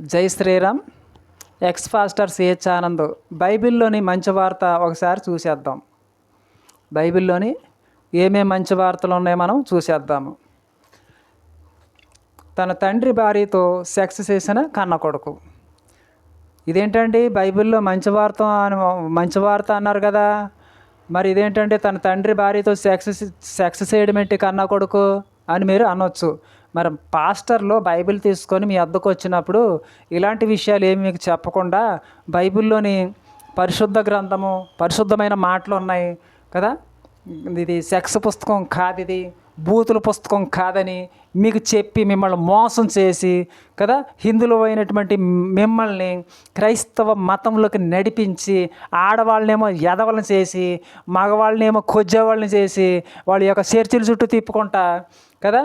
Jai Shri Ram. Ex pastor CH Anand బైబిల్లోని మంచి వార్త ఒకసారి చూసేద్దాం. బైబిల్లోని ఏమేమి మంచి వార్తలు ఉన్నాయో మనం చూసేద్దాము. తన తండ్రి భార్యతో సెక్స్ చేసిన కన్న కొడుకు. ఇదేంటండి? బైబిల్లో మంచి వార్త అని మంచి వార్త అన్నారు కదా. మరి ఇదేంటంటే తన తండ్రి భార్యతో సెక్స్ సెక్స్ చేయడం ఏంటి కన్న కొడుకు అని మీరు అనొచ్చు. మరి పాస్టర్లో బైబిల్ తీసుకొని మీ అద్దకు వచ్చినప్పుడు ఇలాంటి విషయాలు ఏమి మీకు చెప్పకుండా బైబిల్లోని పరిశుద్ధ గ్రంథము పరిశుద్ధమైన మాటలు ఉన్నాయి కదా? ఇది సెక్స్ పుస్తకం కాదు ఇది బూతుల పుస్తకం కాదని మీకు చెప్పి మిమ్మల్ని మోసం చేసి కదా? హిందువులు అయినటువంటి మిమ్మల్ని క్రైస్తవ మతంలోకి నడిపించి ఆడవాళ్ళనేమో ఎదవలను చేసి మగవాళ్ళనేమో కొజ్జేవాళ్ళని చేసి వాళ్ళ యొక్క చర్చిల చుట్టూ తిప్పుకుంటా కదా?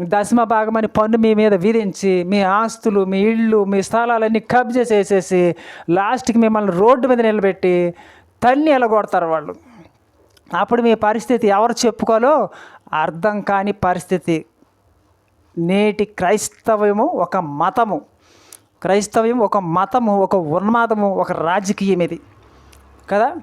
దశమ భాగమని పన్ను మీ మీద విధించి మీ ఆస్తులు మీ ఇళ్ళు మీ స్థలాలన్నీ కబ్జా చేసేసి లాస్ట్కి మిమ్మల్ని రోడ్డు మీద నిలబెట్టి తన్ని ఎలగొడతారు వాళ్ళు. అప్పుడు మీ పరిస్థితి ఎవరు చెప్పుకోలో అర్థం కాని పరిస్థితి. నేటి క్రైస్తవ్యము ఒక మతము. క్రైస్తవ్యం ఒక మతము ఒక ఉన్మాదము ఒక రాజకీయం ఇది కదా?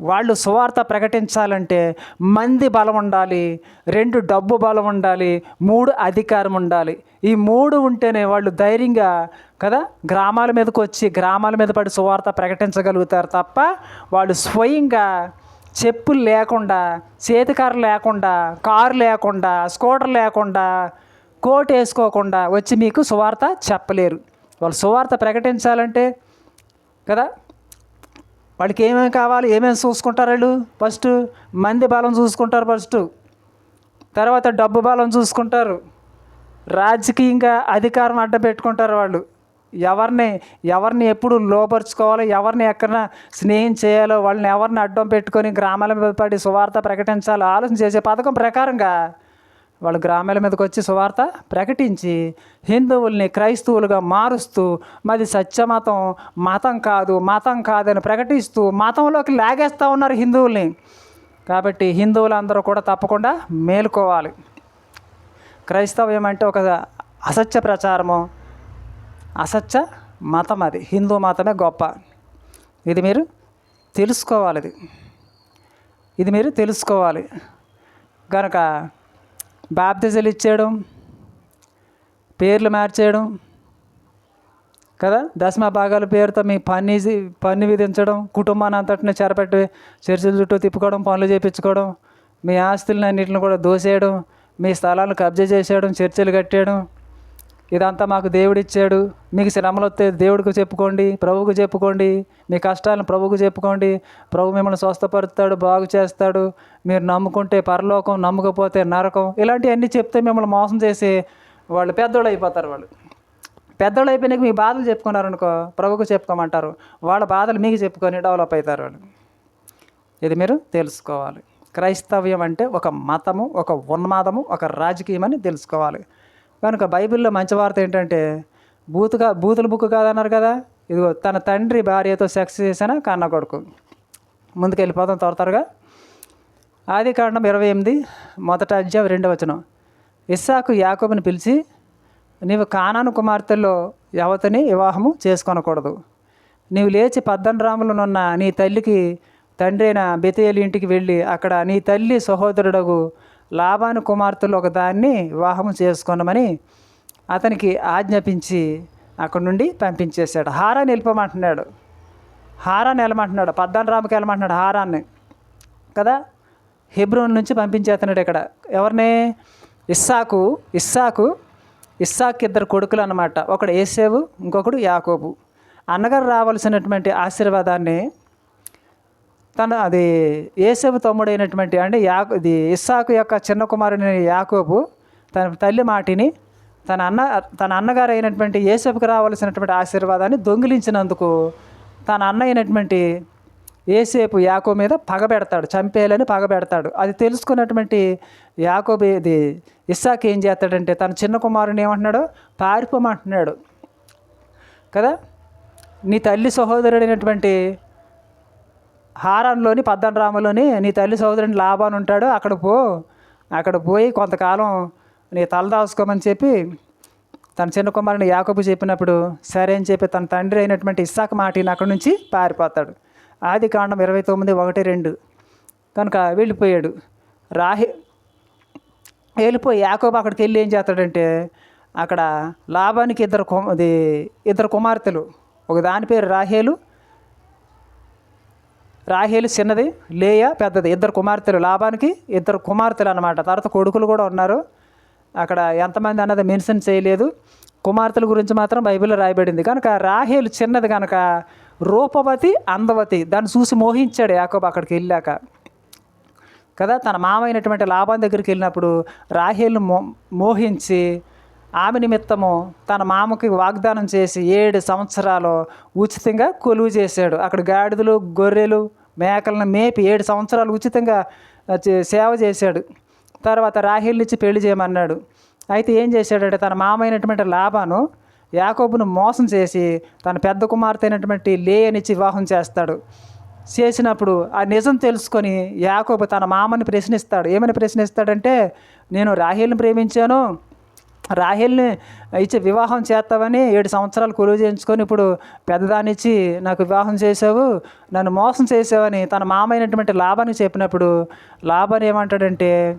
వాళ్ళు సువార్త ప్రకటించాలంటే మంది బలం ఉండాలి రెండు డబ్బు బలం ఉండాలి మూడు అధికారం ఉండాలి. ఈ మూడు ఉంటేనే వాళ్ళు ధైర్యంగా కదా గ్రామాల మీదకి వచ్చి గ్రామాల మీద పడి సువార్త ప్రకటించగలుగుతారు తప్ప వాళ్ళు స్వయంగా చెప్పులు లేకుండా చేతికారు లేకుండా కారు లేకుండా స్కూటర్ లేకుండా కోట్ వేసుకోకుండా వచ్చి మీకు సువార్త చెప్పలేరు. వాళ్ళు సువార్త ప్రకటించాలంటే కదా వాళ్ళకి ఏమేమి కావాలి ఏమేమి చూసుకుంటారు వాళ్ళు? ఫస్ట్ మంది బలం చూసుకుంటారు ఫస్ట్ తర్వాత డబ్బు బలం చూసుకుంటారు. రాజకీయంగా అధికారం అడ్డ పెట్టుకుంటారు వాళ్ళు. ఎవరిని ఎవరిని ఎప్పుడు లోపరుచుకోవాలో ఎవరిని ఎక్కడ స్నేహం చేయాలో వాళ్ళని ఎవరిని అడ్డం పెట్టుకొని గ్రామాల మీద పడి సువార్త ప్రకటించాలో ఆలోచన చేసే పథకం ప్రకారంగా వాళ్ళు గ్రామాల మీదకి వచ్చి సువార్త ప్రకటించి హిందువుల్ని క్రైస్తవులుగా మారుస్తూ మాది సత్యమతం మతం కాదు మతం కాదని ప్రకటిస్తూ మతంలోకి లాగేస్తూ ఉన్నారు హిందువుల్ని. కాబట్టి హిందువులందరూ కూడా తప్పకుండా మేలుకోవాలి. క్రైస్తవ్యం అంటే ఒక అసత్య ప్రచారము. అసత్య మతం అది. హిందూ మతమే గొప్ప. ఇది మీరు తెలుసుకోవాలి ఇది. ఇది మీరు తెలుసుకోవాలి. కనుక బాప్తిజలు ఇచ్చేయడం పేర్లు మార్చేయడం కదా? దశమ భాగాల పేరుతో మీ పన్ను పన్ను విధించడం కుటుంబాన్ని అంతటిని చెరపెట్టి చర్చల చుట్టూ తిప్పుకోవడం పనులు చేయించుకోవడం మీ ఆస్తులను అన్నింటిని కూడా దోసేయడం మీ స్థలాలను కబ్జా చేసేయడం చర్చలు కట్టేయడం ఇదంతా మాకు దేవుడు ఇచ్చాడు మీకు శ్రమలు వస్తే దేవుడికి చెప్పుకోండి ప్రభువుకు చెప్పుకోండి మీ కష్టాలను ప్రభువుకు చెప్పుకోండి. ప్రభు మిమ్మల్ని స్వస్థపరుస్తాడు బాగు చేస్తాడు. మీరు నమ్ముకుంటే పరలోకం నమ్మకపోతే నరకం. ఇలాంటివన్నీ చెప్తే మిమ్మల్ని మోసం చేసి వాళ్ళు పెద్దోళ్ళు అయిపోతారు వాళ్ళు. పెద్దోళ్ళు అయిపోయినాక మీ బాధలు చెప్పుకున్నారనుకో ప్రభుకు చెప్పుకోమంటారు. వాళ్ళ బాధలు మీకు చెప్పుకొని డెవలప్ అవుతారు వాళ్ళు. ఇది మీరు తెలుసుకోవాలి. క్రైస్తవ్యం అంటే ఒక మతము ఒక ఉన్మాదము ఒక రాజకీయం అని తెలుసుకోవాలి. కనుక బైబిల్లో మంచి వార్త ఏంటంటే బూతుగా బూతుల బుక్ కాదన్నారు కదా? ఇదిగో తన తండ్రి భార్యతో సెక్స్ చేసిన కన్న కొడుకు. ముందుకెళ్ళిపోతాం త్వర త్వరగా. ఆది కాండం ఇరవై ఎనిమిది మొదట అధ్యాయం రెండవ వచనం. ఇస్సాకు యాకోబుని పిలిచి నీవు కానాను కుమార్తెల్లో యవతని వివాహము చేసుకొనకూడదు. నీవు లేచి పద్దనరాములనున్న నీ తల్లికి తండ్రి అయిన బెతేలి ఇంటికి వెళ్ళి అక్కడ నీ తల్లి సహోదరుడగు లాభాను కుమార్తెలు ఒకదాన్ని వివాహం చేసుకొనమని అతనికి ఆజ్ఞాపించి అక్కడి నుండి పంపించేశాడు. హారాన్ని వెళ్ళిపోమంటున్నాడు. హారాన్ని వెళ్ళమంటున్నాడు. పద్దనరాముకి వెళ్ళమంటున్నాడు హారాన్ని. కదా? హెబ్రోన్ నుంచి పంపించేస్తున్నాడు ఇక్కడ. ఎవరిని? ఇస్సాకు. ఇస్సాకు ఇస్సాక్ ఇద్దరు కొడుకులు అనమాట ఒకడు ఏసేవు ఇంకొకడు యాకోబు. అన్నగారు రావాల్సినటువంటి ఆశీర్వాదాన్ని తన అది ఏసేపు తమ్ముడైనటువంటి అంటే యా ఇది ఇస్సాకు యొక్క చిన్న కుమారుని యాకోబు తన తల్లి మాటిని తన అన్న తన అన్నగారు అయినటువంటి ఏసేపుకి రావాల్సినటువంటి ఆశీర్వాదాన్ని దొంగిలించినందుకు తన అన్న అయినటువంటి ఏసేపు యాకో మీద పగబెడతాడు చంపేయాలని పగ పెడతాడు. అది తెలుసుకున్నటువంటి యాకోబు ఇది ఇస్సాక్ ఏం చేస్తాడంటే తన చిన్న కుమారుని ఏమంటున్నాడు? పారిపోమంటున్నాడు కదా? నీ తల్లి సహోదరుడైనటువంటి హారాన్లోని పద్దనరాములోని నీ తల్లి సోదరుని లాభాన్ ఉంటాడు అక్కడ పో అక్కడ పోయి కొంతకాలం నీ తల దాచుకోమని చెప్పి తన చిన్న కుమారుని యాకోబు చెప్పినప్పుడు సరే అని చెప్పి తన తండ్రి అయినటువంటి ఇస్సాకు మాటిని అక్కడి నుంచి పారిపోతాడు. ఆది కాండం ఇరవై తొమ్మిది ఒకటి రెండు. కనుక వెళ్ళిపోయాడు. రాహే వెళ్ళిపోయి యాకోబు అక్కడికి వెళ్ళి ఏం చేస్తాడంటే అక్కడ లాభానికి ఇద్దరు కు అది ఇద్దరు కుమార్తెలు. ఒక దాని పేరు రాహేలు రాహేలు చిన్నది లేయ పెద్దది. ఇద్దరు కుమార్తెలు. లాభానికి ఇద్దరు కుమార్తెలు అనమాట తర్వాత కొడుకులు కూడా ఉన్నారు. అక్కడ ఎంతమంది అన్నది మెన్షన్ చేయలేదు. కుమార్తెల గురించి మాత్రం బైబిల్లో రాయబడింది. కనుక రాహేలు చిన్నది కనుక రూపవతి అందవతి. దాన్ని చూసి మోహించాడు యాకోబు అక్కడికి వెళ్ళాక. కదా తన మామైనటువంటి లాభం దగ్గరికి వెళ్ళినప్పుడు రాహేలు మో మోహించి ఆమె నిమిత్తము తన మామకి వాగ్దానం చేసి ఏడు సంవత్సరాలు ఉచితంగా కొలువు చేశాడు. అక్కడ గాడిదలు గొర్రెలు మేకలను మేపి ఏడు సంవత్సరాలు ఉచితంగా చే- సేవ చేశాడు. తర్వాత రాహిల్నిచ్చి పెళ్ళి చేయమన్నాడు. అయితే ఏం చేశాడంటే తన మామ అయినటువంటి లాభాను యాకోబును మోసం చేసి తన పెద్ద కుమార్తె అయినటువంటి లేయనిచ్చి వివాహం చేస్తాడు. చేసినప్పుడు ఆ నిజం తెలుసుకొని యాకోబు తన మామని ప్రశ్నిస్తాడు. ఏమని ప్రశ్నిస్తాడంటే నేను రాహిల్ని ప్రేమించాను రాహేల్ని ఇచ్చి వివాహం చేస్తావని ఏడు సంవత్సరాలు కొలువు చేయించుకొని ఇప్పుడు పెద్దదానిచ్చి నాకు వివాహం చేసావు నన్ను మోసం చేసావని తన మామైనటువంటి లాభానికి చెప్పినప్పుడు లాభాన్ని ఏమంటాడంటే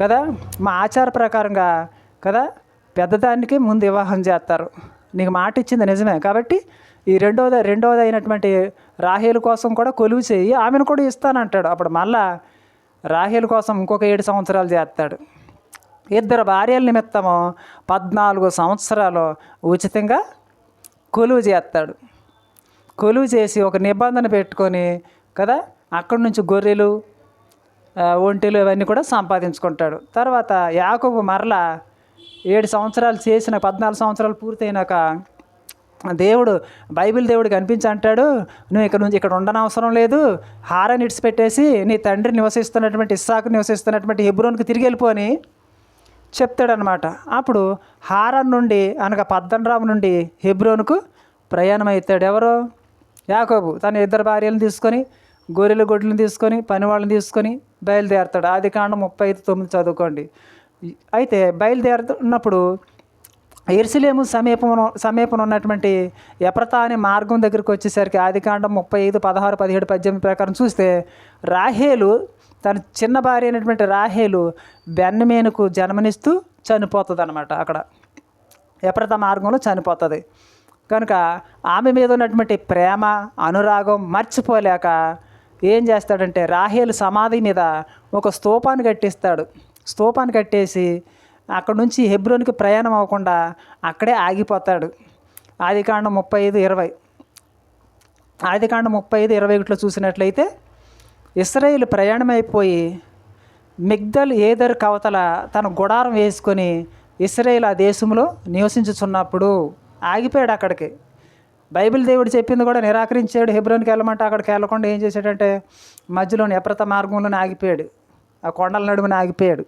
కదా మా ఆచార ప్రకారంగా కదా పెద్దదానికి ముందు వివాహం చేస్తారు. నీకు మాట ఇచ్చింది నిజమే. కాబట్టి ఈ రెండోది రెండోది అయినటువంటి రాహేలు కోసం కూడా కొలువు చేయి ఆమెను కూడా ఇస్తానంటాడు. అప్పుడు మళ్ళా రాహేలు కోసం ఇంకొక ఏడు సంవత్సరాలు చేస్తాడు. ఇద్దరు భార్యల నిమిత్తము పద్నాలుగు సంవత్సరాలు ఉచితంగా కొలువు చేస్తాడు. కొలువు చేసి ఒక నిబంధన పెట్టుకొని కదా అక్కడి నుంచి గొర్రెలు ఒంటెలు ఇవన్నీ కూడా సంపాదించుకుంటాడు. తర్వాత యాకోబు మరలా ఏడు సంవత్సరాలు చేసిన పద్నాలుగు సంవత్సరాలు పూర్తయినాక దేవుడు బైబిల్ దేవుడు కనిపించి అంటాడు నువ్వు ఇక్కడ నుంచి ఇక్కడ ఉండనవసరం లేదు హారాన్ని ఇడిచిపెట్టేసి నీ తండ్రి నివసిస్తున్నటువంటి ఇస్సాకు నివసిస్తున్నటువంటి హెబ్రోన్కి తిరిగి వెళ్ళిపోని చెప్తాడనమాట అప్పుడు హారాన్ నుండి అనగా పద్దనరాము నుండి హెబ్రోన్కు ప్రయాణం అవుతాడు ఎవరు యాకోబు. తన ఇద్దరు భార్యలను తీసుకొని గొర్రెల గొడ్లను తీసుకొని పని వాళ్ళని తీసుకొని బయలుదేరుతాడు. ఆది కాండం ముప్పై ఐదు తొమ్మిది చదువుకోండి. అయితే బయలుదేరుతున్నప్పుడు ఎరుసలేము సమీపం సమీపం ఉన్నటువంటి ఎప్రతా అనే మార్గం దగ్గరికి వచ్చేసరికి ఆదికాండం ముప్పై ఐదు పదహారు పదిహేడు పద్దెనిమిది ప్రకారం చూస్తే రాహేలు తన చిన్న భార్య అయినటువంటి రాహేలు బెన్నమేనుకు జన్మనిస్తూ చనిపోతుంది అనమాట అక్కడ. ఎప్రత మార్గంలో చనిపోతుంది. కనుక ఆమె మీద ఉన్నటువంటి ప్రేమ అనురాగం మర్చిపోలేక ఏం చేస్తాడంటే రాహేలు సమాధి మీద ఒక స్తూపాన్ని కట్టిస్తాడు. స్తూపాన్ని కట్టేసి అక్కడ నుంచి హెబ్రోన్కి ప్రయాణం అవ్వకుండా అక్కడే ఆగిపోతాడు. ఆదికాండం ముప్పై ఐదు ఇరవై. ఆదికాండం ముప్పై ఐదు ఇరవై ఒకటిలో చూసినట్లయితే ఇస్రాయేల్ ప్రయాణం అయిపోయి మిగ్దల్ ఏదర్ కవతల తన గుడారం వేసుకొని ఇస్రాయేల్ ఆ దేశంలో నివసించుచున్నప్పుడు ఆగిపోయాడు అక్కడికి. బైబిల్ దేవుడు చెప్పింది కూడా నిరాకరించాడు. హెబ్రోన్కి వెళ్ళమంటే అక్కడికి వెళ్ళకుండా ఏం చేశాడంటే మధ్యలోని ఎప్రత మార్గంలోనే ఆగిపోయాడు. ఆ కొండల నడుమున ఆగిపోయాడు.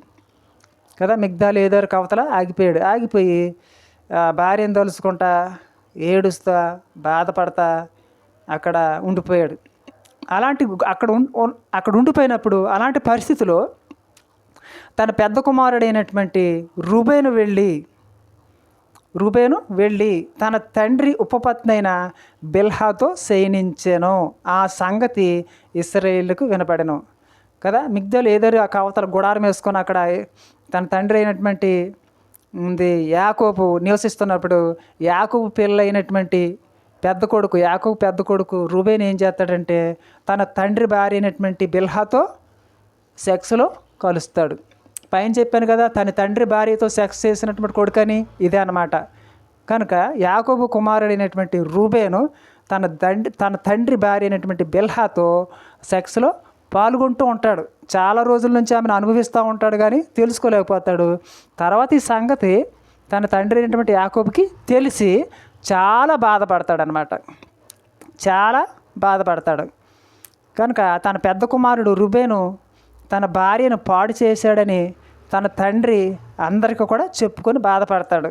కదా మిగ్దాలు ఏదోరు కవతల ఆగిపోయాడు. ఆగిపోయి భార్యను తలుచుకుంటా ఏడుస్తా బాధపడతా అక్కడ ఉండిపోయాడు. అలాంటి అక్కడ ఉం- అక్కడ ఉండిపోయినప్పుడు అలాంటి పరిస్థితిలో తన పెద్ద కుమారుడైనటువంటి రూబేను వెళ్ళి రూబేను వెళ్ళి తన తండ్రి ఉపపత్ని అయిన బిల్హాతో శయనించెను. ఆ సంగతి ఇస్రాయేళ్ళకు వినపడను. కదా? మిగ్దలు ఏదరు ఆ కవతల గుడారం వేసుకొని అక్కడ తన తండ్రి అయినటువంటి ఉంది యాకోబు నివసిస్తున్నప్పుడు యాకోబు పిల్లైనటువంటి పెద్ద కొడుకు యాకోబు పెద్ద కొడుకు రూబేన్ ఏం చేస్తాడంటే తన తండ్రి భార్య అయినటువంటి బిల్హాతో సెక్స్లో కలుస్తాడు. పైన చెప్పాను కదా తన తండ్రి భార్యతో సెక్స్ చేసినటువంటి కొడుకని ఇదే అనమాట కనుక యాకోబు కుమారుడైనటువంటి రూబేను తన తండ్రి తన తండ్రి భార్య అయినటువంటి బిల్హాతో సెక్స్లో పాల్గొంటూ ఉంటాడు. చాలా రోజుల నుంచి ఆమెను అనుభవిస్తూ ఉంటాడు కానీ తెలుసుకోలేకపోతాడు. తర్వాత ఈ సంగతి తన తండ్రి అయినటువంటి యాకోబుకి తెలిసి చాలా బాధపడతాడనమాట. చాలా బాధపడతాడు. కనుక తన పెద్ద కుమారుడు రుబేను తన భార్యను పాడు చేశాడని తన తండ్రి అందరికీ కూడా చెప్పుకొని బాధపడతాడు.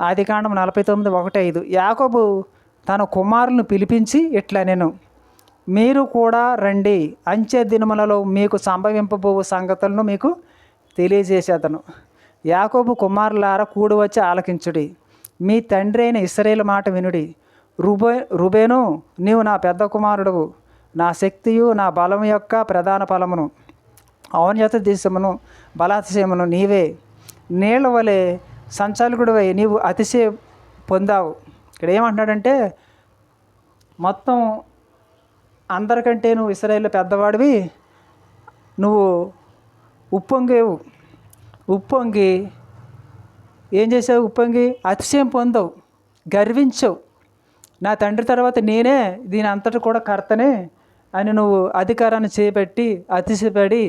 ఆదికాండం నలభై తొమ్మిది ఒకటి ఐదు. యాకోబు తన కుమారులను పిలిపించి ఇట్లా నేను మీరు కూడా రండి అంచె దినములలో మీకు సంభవింపబోవు సంగతులను మీకు తెలియజేసేదను. యాకోబు కుమారులార కూడి వచ్చి ఆలకించుడి. మీ తండ్రి అయిన ఇస్రాయేల్ మాట వినుడి. రుబే రుబేను నీవు నా పెద్ద కుమారుడవు. నా శక్తియు నా బలం యొక్క ప్రధాన ఫలమును ఔన్యత దేశమును బలాతిశయమును నీవే. నీళ్ళ వలె సంచాలకుడివై నీవు అతిశయ పొందావు. ఇక్కడ ఏమంటున్నాడంటే మొత్తం అందరికంటే నువ్వు ఇస్రాయేల్ పెద్దవాడివి. నువ్వు ఉప్పొంగేవు. ఉప్పొంగి ఏం చేసావు ఉప్పొంగి? అతిశయం పొందవు గర్వించవు. నా తండ్రి తర్వాత నేనే దీని అంతటి కూడా కర్తనే అని నువ్వు అధికారాన్ని చేపట్టి అతిశయపడి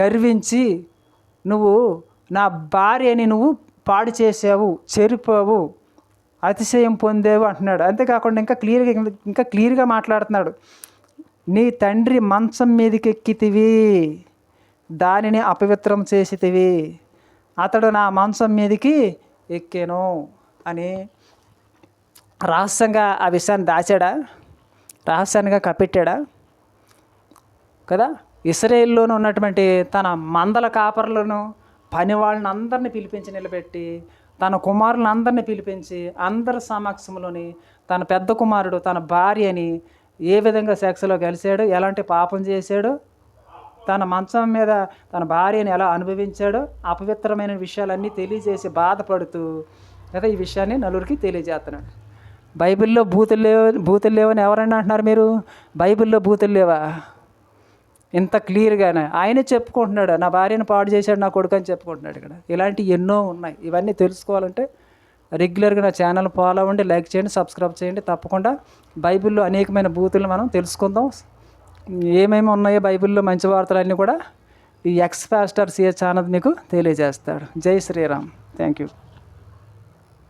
గర్వించి నువ్వు నా భార్యని నువ్వు పాడు చేసావు చెరిపోవు అతిశయం పొందేవు అంటున్నాడు. అంతేకాకుండా ఇంకా క్లియర్గా ఇంకా క్లియర్గా మాట్లాడుతున్నాడు. నీ తండ్రి మంచం మీదకి ఎక్కితివి దానిని అపవిత్రం చేసితివి. అతడు నా మాంసం మీదకి ఎక్కాను అని రహస్యంగా ఆ విషయాన్ని దాచాడా? రహస్యంగా కప్పెట్టాడా? కదా? ఇస్రాయేల్లోనూ ఉన్నటువంటి తన మందల కాపర్లను పని వాళ్ళని అందరిని పిలిపించి నిలబెట్టి తన కుమారులను అందరిని పిలిపించి అందరి సమక్షంలోని తన పెద్ద కుమారుడు తన భార్యని ఏ విధంగా సెక్స్లో కలిశాడు ఎలాంటి పాపం చేశాడు? తన మంచం మీద తన భార్యని ఎలా అనుభవించాడో అపవిత్రమైన విషయాలన్నీ తెలియజేసి బాధపడుతూ కదా ఈ విషయాన్ని నలుగురికి తెలియజేస్తున్నాడు. బైబిల్లో బూతులు లేవు బూతులు లేవని ఎవరన్నా అంటున్నారు మీరు? బైబిల్లో బూతులు లేవా? ఇంత క్లియర్గానే. ఆయనే చెప్పుకుంటున్నాడు నా భార్యను పాడు చేశాడు నా కొడుకు అని చెప్పుకుంటున్నాడు ఇక్కడ. ఇలాంటి ఎన్నో ఉన్నాయి. ఇవన్నీ తెలుసుకోవాలంటే రెగ్యులర్గా నా ఛానల్ ఫాలో అవ్వండి లైక్ చేయండి సబ్స్క్రైబ్ చేయండి. తప్పకుండా బైబిల్లో అనేకమైన బూతులు మనం తెలుసుకుందాం. ఏమేమి ఉన్నాయో బైబిల్లో మంచి వార్తలన్నీ కూడా ఈ ఎక్స్ ఫాస్టర్ సిహెచ్ ఆనంద్ మీకు తెలియజేస్తాడు. జై శ్రీరామ్. Thank you